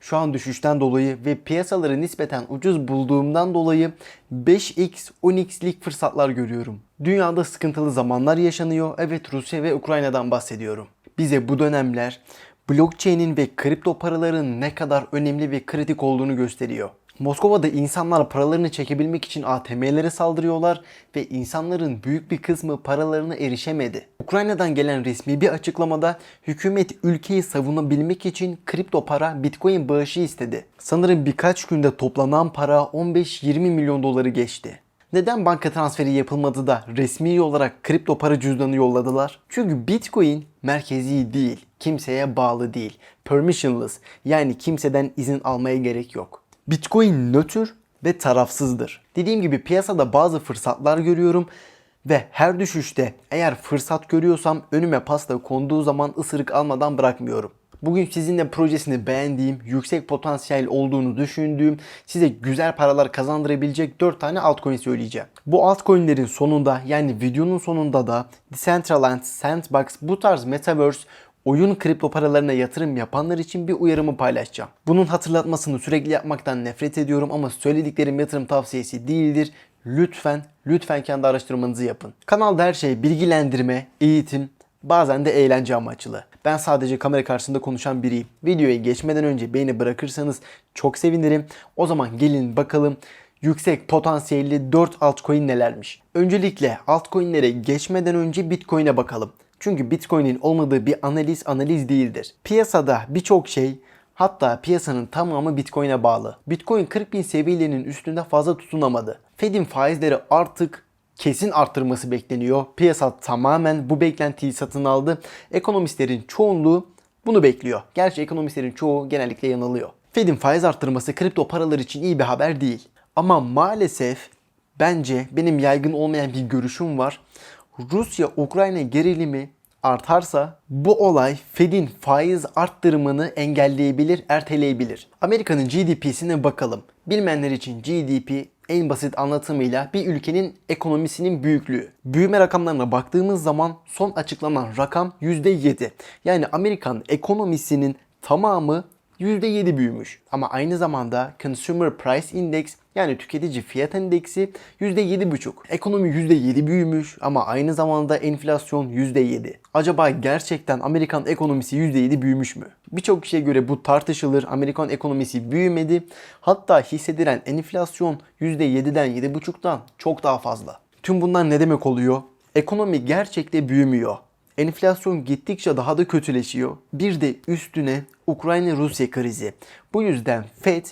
Şu an düşüşten dolayı ve piyasaları nispeten ucuz bulduğumdan dolayı 5x, 10x'lik fırsatlar görüyorum. Dünyada sıkıntılı zamanlar yaşanıyor. Evet Rusya ve Ukrayna'dan bahsediyorum. Bize bu dönemler blockchain'in ve kripto paraların ne kadar önemli ve kritik olduğunu gösteriyor. Moskova'da insanlar paralarını çekebilmek için ATM'lere saldırıyorlar ve insanların büyük bir kısmı paralarına erişemedi. Ukrayna'dan gelen resmi bir açıklamada hükümet ülkeyi savunabilmek için kripto para Bitcoin bağışı istedi. Sanırım birkaç günde toplanan para 15-20 milyon doları geçti. Neden banka transferi yapılmadı da resmi olarak kripto para cüzdanı yolladılar? Çünkü Bitcoin merkezi değil, kimseye bağlı değil, permissionless yani kimseden izin almaya gerek yok. Bitcoin nötr ve tarafsızdır. Dediğim gibi piyasada bazı fırsatlar görüyorum ve her düşüşte eğer fırsat görüyorsam önüme pasta konduğu zaman ısırık almadan bırakmıyorum. Bugün sizinle projesini beğendiğim, yüksek potansiyel olduğunu düşündüğüm, size güzel paralar kazandırabilecek 4 tane altcoin söyleyeceğim. Bu altcoinlerin sonunda yani videonun sonunda da Decentraland, Sandbox bu tarz metaverse oyun kripto paralarına yatırım yapanlar için bir uyarımı paylaşacağım. Bunun hatırlatmasını sürekli yapmaktan nefret ediyorum ama söylediklerim yatırım tavsiyesi değildir. Lütfen, lütfen kendi araştırmanızı yapın. Kanalda her şey bilgilendirme, eğitim, bazen de eğlence amaçlı. Ben sadece kamera karşısında konuşan biriyim. Videoya geçmeden önce beğeni bırakırsanız çok sevinirim. O zaman gelin bakalım yüksek potansiyelli 4 altcoin nelermiş. Öncelikle altcoinlere geçmeden önce Bitcoin'e bakalım. Çünkü Bitcoin'in olmadığı bir analiz analiz değildir. Piyasada birçok şey hatta piyasanın tamamı Bitcoin'e bağlı. Bitcoin 40 bin seviyelerinin üstünde fazla tutunamadı. Fed'in faizleri artık kesin arttırması bekleniyor. Piyasa tamamen bu beklentiyi satın aldı. Ekonomistlerin çoğunluğu bunu bekliyor. Gerçi ekonomistlerin çoğu genellikle yanılıyor. Fed'in faiz arttırması kripto paralar için iyi bir haber değil. Ama maalesef bence benim yaygın olmayan bir görüşüm var. Rusya-Ukrayna gerilimi artarsa bu olay Fed'in faiz arttırımını engelleyebilir, erteleyebilir. Amerika'nın GDP'sine bakalım. Bilmeyenler için GDP en basit anlatımıyla bir ülkenin ekonomisinin büyüklüğü. Büyüme rakamlarına baktığımız zaman son açıklanan rakam %7. Yani Amerikan ekonomisinin tamamı %7 büyümüş. Ama aynı zamanda Consumer Price Index yani tüketici fiyat endeksi %7,5. Ekonomi %7 büyümüş ama aynı zamanda enflasyon %7. Acaba gerçekten Amerikan ekonomisi %7 büyümüş mü? Birçok kişiye göre bu tartışılır. Amerikan ekonomisi büyümedi. Hatta hissedilen enflasyon %7'den 7,5'tan çok daha fazla. Tüm bunlar ne demek oluyor? Ekonomi gerçekte büyümüyor. Enflasyon gittikçe daha da kötüleşiyor. Bir de üstüne Ukrayna-Rusya krizi. Bu yüzden Fed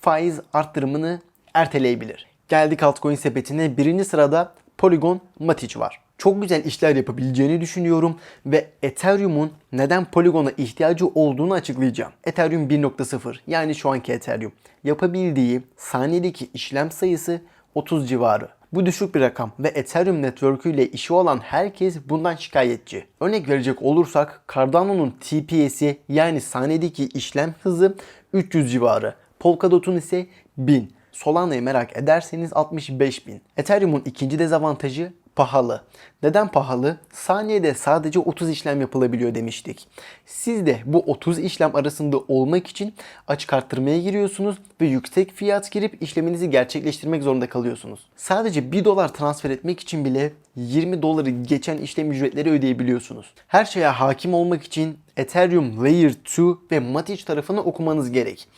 faiz arttırımını erteleyebilir. Geldik altcoin sepetine. Birinci sırada Polygon Matic var. Çok güzel işler yapabileceğini düşünüyorum ve Ethereum'un neden Polygon'a ihtiyacı olduğunu açıklayacağım. Ethereum 1.0 yani şu anki Ethereum yapabildiği saniyedeki işlem sayısı 30 civarı. Bu düşük bir rakam ve Ethereum Network ile işi olan herkes bundan şikayetçi. Örnek verecek olursak Cardano'nun TPS'i yani saniyedeki işlem hızı 300 civarı. Polkadot'un ise 1000. Solana'yı merak ederseniz 65 bin. Ethereum'un ikinci dezavantajı pahalı. Neden pahalı? Saniyede sadece 30 işlem yapılabiliyor demiştik. Siz de bu 30 işlem arasında olmak için açık arttırmaya giriyorsunuz ve yüksek fiyat girip işleminizi gerçekleştirmek zorunda kalıyorsunuz. Sadece 1 dolar transfer etmek için bile 20 doları geçen işlem ücretleri ödeyebiliyorsunuz. Her şeye hakim olmak için Ethereum Layer 2 ve Matic tarafını okumanız gerek.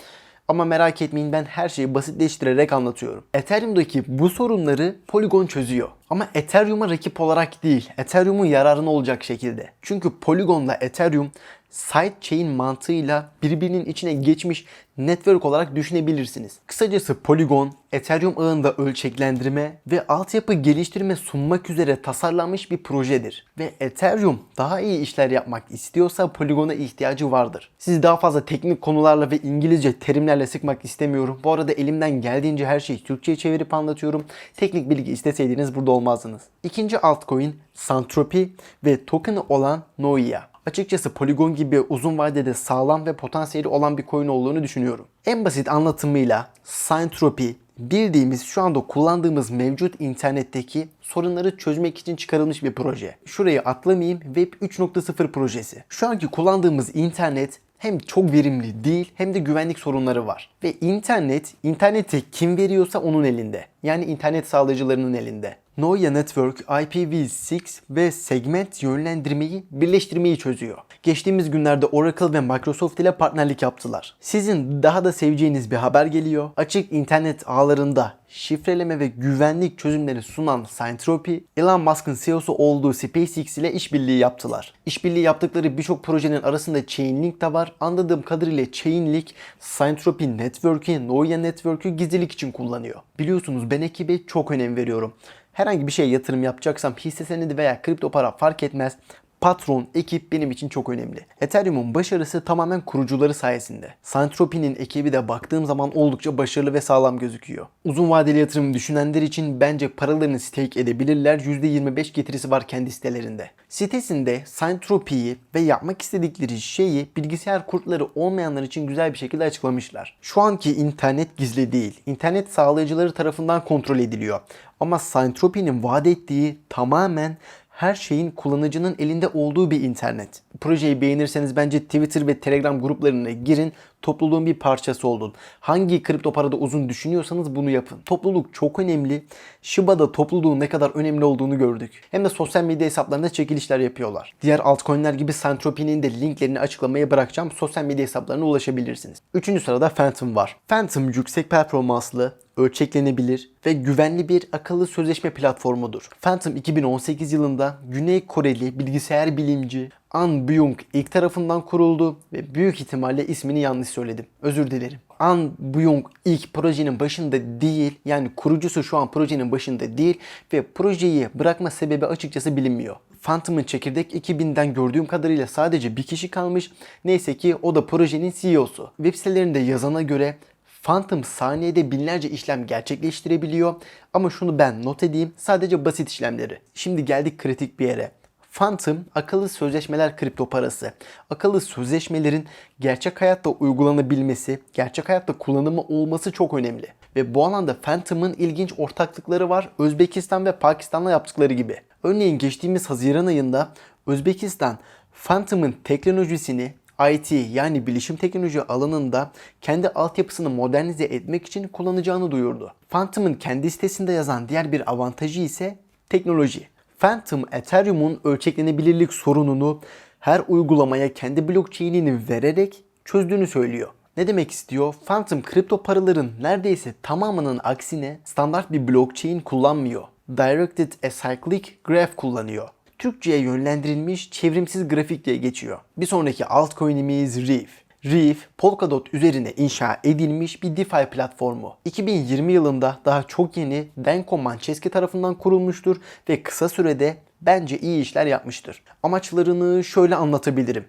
Ama merak etmeyin ben her şeyi basitleştirerek anlatıyorum. Ethereum'daki bu sorunları Polygon çözüyor. Ama Ethereum'a rakip olarak değil, Ethereum'un yararına olacak şekilde. Çünkü Polygon'la Ethereum sidechain mantığıyla birbirinin içine geçmiş network olarak düşünebilirsiniz. Kısacası Polygon, Ethereum ağında ölçeklendirme ve altyapı geliştirme sunmak üzere tasarlanmış bir projedir. Ve Ethereum daha iyi işler yapmak istiyorsa Polygon'a ihtiyacı vardır. Sizi daha fazla teknik konularla ve İngilizce terimlerle sıkmak istemiyorum. Bu arada elimden geldiğince her şeyi Türkçe'ye çevirip anlatıyorum. Teknik bilgi isteseydiniz burada olmazdınız. İkinci altcoin Santropy ve token'ı olan Noia. Açıkçası Polygon gibi uzun vadede sağlam ve potansiyeli olan bir coin olduğunu düşünüyorum. En basit anlatımıyla Santropy bildiğimiz şu anda kullandığımız mevcut internetteki sorunları çözmek için çıkarılmış bir proje. Şurayı atlamayayım Web 3.0 projesi. Şu anki kullandığımız internet hem çok verimli değil hem de güvenlik sorunları var. Ve internet, interneti kim veriyorsa onun elinde. Yani internet sağlayıcılarının elinde. Noya Network IPv6 ve segment yönlendirmeyi birleştirmeyi çözüyor. Geçtiğimiz günlerde Oracle ve Microsoft ile partnerlik yaptılar. Sizin daha da seveceğiniz bir haber geliyor. Açık internet ağlarında şifreleme ve güvenlik çözümleri sunan Syntropy, Elon Musk'ın CEO'su olduğu SpaceX ile işbirliği yaptılar. İşbirliği yaptıkları birçok projenin arasında Chainlink de var. Anladığım kadarıyla Chainlink, Syntropy Network'ü, Noya Network'ü gizlilik için kullanıyor. Biliyorsunuz ben ekibe çok önem veriyorum. Herhangi bir şeye yatırım yapacaksam hisse senedi veya kripto para fark etmez patron, ekip benim için çok önemli. Ethereum'un başarısı tamamen kurucuları sayesinde. Syntropy'nin ekibi de baktığım zaman oldukça başarılı ve sağlam gözüküyor. Uzun vadeli yatırım düşünenler için bence paralarını stake edebilirler. %25 getirisi var kendi sitelerinde. Sitesinde Syntropy'yi ve yapmak istedikleri şeyi bilgisayar kurtları olmayanlar için güzel bir şekilde açıklamışlar. Şu anki internet gizli değil. İnternet sağlayıcıları tarafından kontrol ediliyor. Ama Syntropy'nin vaat ettiği tamamen her şeyin kullanıcının elinde olduğu bir internet. Projeyi beğenirseniz bence Twitter ve Telegram gruplarına girin. Topluluğun bir parçası olun. Hangi kripto parada uzun düşünüyorsanız bunu yapın. Topluluk çok önemli. Shiba'da topluluğun ne kadar önemli olduğunu gördük. Hem de sosyal medya hesaplarında çekilişler yapıyorlar. Diğer altcoin'ler gibi Syntropy'nin de linklerini açıklamaya bırakacağım. Sosyal medya hesaplarına ulaşabilirsiniz. Üçüncü sırada Phantom var. Phantom yüksek performanslı, ölçeklenebilir ve güvenli bir akıllı sözleşme platformudur. Phantom 2018 yılında Güney Koreli bilgisayar bilimci An Byung ilk tarafından kuruldu ve büyük ihtimalle ismini yanlış söyledim. Özür dilerim. An Byung ilk projenin başında değil yani kurucusu şu an projenin başında değil ve projeyi bırakma sebebi açıkçası bilinmiyor. Phantom'ın çekirdek ekibinden gördüğüm kadarıyla sadece bir kişi kalmış. Neyse ki o da projenin CEO'su. Web sitelerinde yazana göre Phantom saniyede binlerce işlem gerçekleştirebiliyor. Ama şunu ben not edeyim sadece basit işlemleri. Şimdi geldik kritik bir yere. Phantom akıllı sözleşmeler kripto parası. Akıllı sözleşmelerin gerçek hayatta uygulanabilmesi, gerçek hayatta kullanımı olması çok önemli. Ve bu alanda Phantom'ın ilginç ortaklıkları var. Özbekistan ve Pakistan'la yaptıkları gibi. Örneğin geçtiğimiz Haziran ayında Özbekistan Phantom'ın teknolojisini IT yani bilişim teknoloji alanında kendi altyapısını modernize etmek için kullanacağını duyurdu. Phantom'ın kendi sitesinde yazan diğer bir avantajı ise teknoloji. Phantom Ethereum'un ölçeklenebilirlik sorununu her uygulamaya kendi blockchain'ini vererek çözdüğünü söylüyor. Ne demek istiyor? Phantom kripto paraların neredeyse tamamının aksine standart bir blockchain kullanmıyor. Directed Acyclic Graph kullanıyor. Türkçe'ye yönlendirilmiş çevrimsiz grafik diye geçiyor. Bir sonraki altcoin'imiz Reef. Reef, Polkadot üzerine inşa edilmiş bir DeFi platformu. 2020 yılında daha çok yeni Denko Mancheski tarafından kurulmuştur ve kısa sürede bence iyi işler yapmıştır. Amaçlarını şöyle anlatabilirim.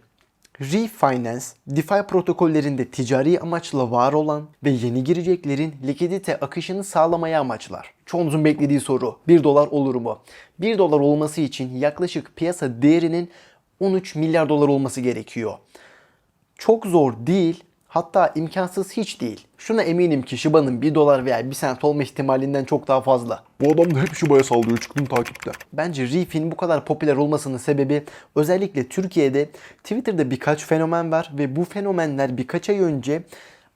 Refinance, DeFi protokollerinde ticari amaçla var olan ve yeni gireceklerin likidite akışını sağlamaya amaçlar. Çoğunuzun beklediği soru 1 dolar olur mu? 1 dolar olması için yaklaşık piyasa değerinin 13 milyar dolar olması gerekiyor. Çok zor değil hatta imkansız hiç değil. Şuna eminim ki Shiba'nın 1 dolar veya 1 sent olma ihtimalinden çok daha fazla. Bu adam da hep Shiba'ya sallıyor çıktım takipte. Bence Reef'in bu kadar popüler olmasının sebebi özellikle Türkiye'de Twitter'da birkaç fenomen var ve bu fenomenler birkaç ay önce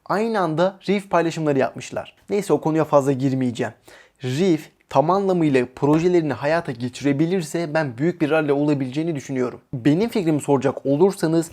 aynı anda Reef paylaşımları yapmışlar. Neyse o konuya fazla girmeyeceğim. Reef tam anlamıyla projelerini hayata geçirebilirse ben büyük bir rally olabileceğini düşünüyorum. Benim fikrimi soracak olursanız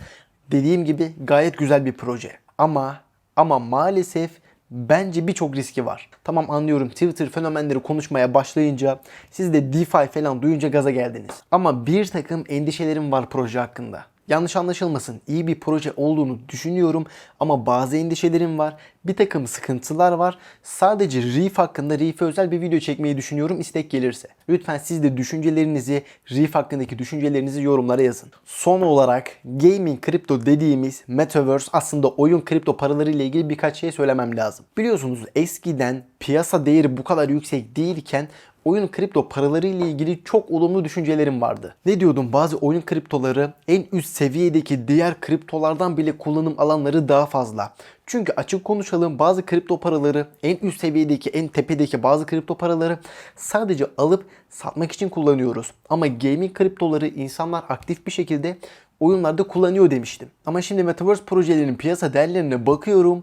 dediğim gibi gayet güzel bir proje. Ama ama maalesef bence birçok riski var. Tamam anlıyorum Twitter fenomenleri konuşmaya başlayınca siz de DeFi falan duyunca gaza geldiniz. Ama bir takım endişelerim var proje hakkında. Yanlış anlaşılmasın iyi bir proje olduğunu düşünüyorum ama bazı endişelerim var. Bir takım sıkıntılar var. Sadece Reef hakkında Reef'e özel bir video çekmeyi düşünüyorum istek gelirse. Lütfen siz de düşüncelerinizi, Reef hakkındaki düşüncelerinizi yorumlara yazın. Son olarak gaming kripto dediğimiz metaverse aslında oyun kripto paraları ile ilgili birkaç şey söylemem lazım. Biliyorsunuz eskiden piyasa değeri bu kadar yüksek değilken oyun kripto paraları ile ilgili çok olumlu düşüncelerim vardı. Ne diyordum bazı oyun kriptoları en üst seviyedeki diğer kriptolardan bile kullanım alanları daha fazla. Çünkü açık konuşalım bazı kripto paraları en üst seviyedeki en tepedeki bazı kripto paraları sadece alıp satmak için kullanıyoruz. Ama gaming kriptoları insanlar aktif bir şekilde oyunlarda kullanıyor demiştim. Ama şimdi Metaverse projelerinin piyasa değerlerine bakıyorum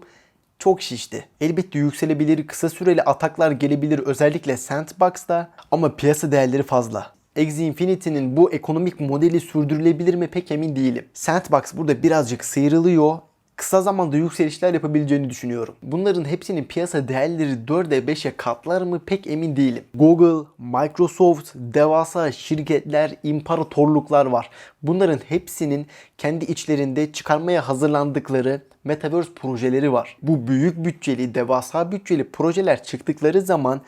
çok şişti. Elbette yükselebilir, kısa süreli ataklar gelebilir özellikle Sandbox'ta ama piyasa değerleri fazla. Axie Infinity'nin bu ekonomik modeli sürdürülebilir mi pek emin değilim. Sandbox burada birazcık sıyrılıyor. Kısa zamanda yükselişler yapabileceğini düşünüyorum. Bunların hepsinin piyasa değerleri 4'e 5'e katlar mı pek emin değilim. Google, Microsoft, devasa şirketler, imparatorluklar var. Bunların hepsinin kendi içlerinde çıkarmaya hazırlandıkları Metaverse projeleri var. Bu büyük bütçeli, devasa bütçeli projeler çıktıkları zaman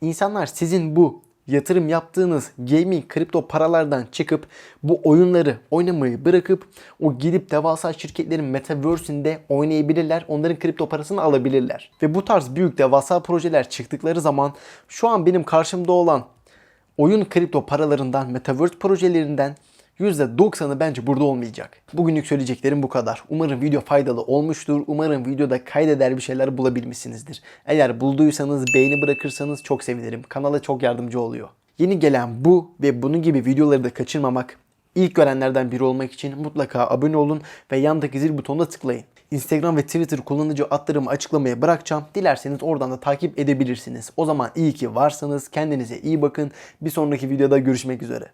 insanlar sizin bu yatırım yaptığınız gaming kripto paralardan çıkıp bu oyunları oynamayı bırakıp o gidip devasa şirketlerin metaverse'ünde oynayabilirler. Onların kripto parasını alabilirler. Ve bu tarz büyük devasa projeler çıktıkları zaman şu an benim karşımda olan oyun kripto paralarından, metaverse projelerinden %90'ı bence burada olmayacak. Bugünlük söyleyeceklerim bu kadar. Umarım video faydalı olmuştur. Umarım videoda kaydeder bir şeyler bulabilmişsinizdir. Eğer bulduysanız beğeni bırakırsanız çok sevinirim. Kanala çok yardımcı oluyor. Yeni gelen bu ve bunun gibi videoları da kaçırmamak, ilk görenlerden biri olmak için mutlaka abone olun ve yandaki zil butonuna tıklayın. Instagram ve Twitter kullanıcı adlarımı açıklamaya bırakacağım. Dilerseniz oradan da takip edebilirsiniz. O zaman iyi ki varsanız kendinize iyi bakın. Bir sonraki videoda görüşmek üzere.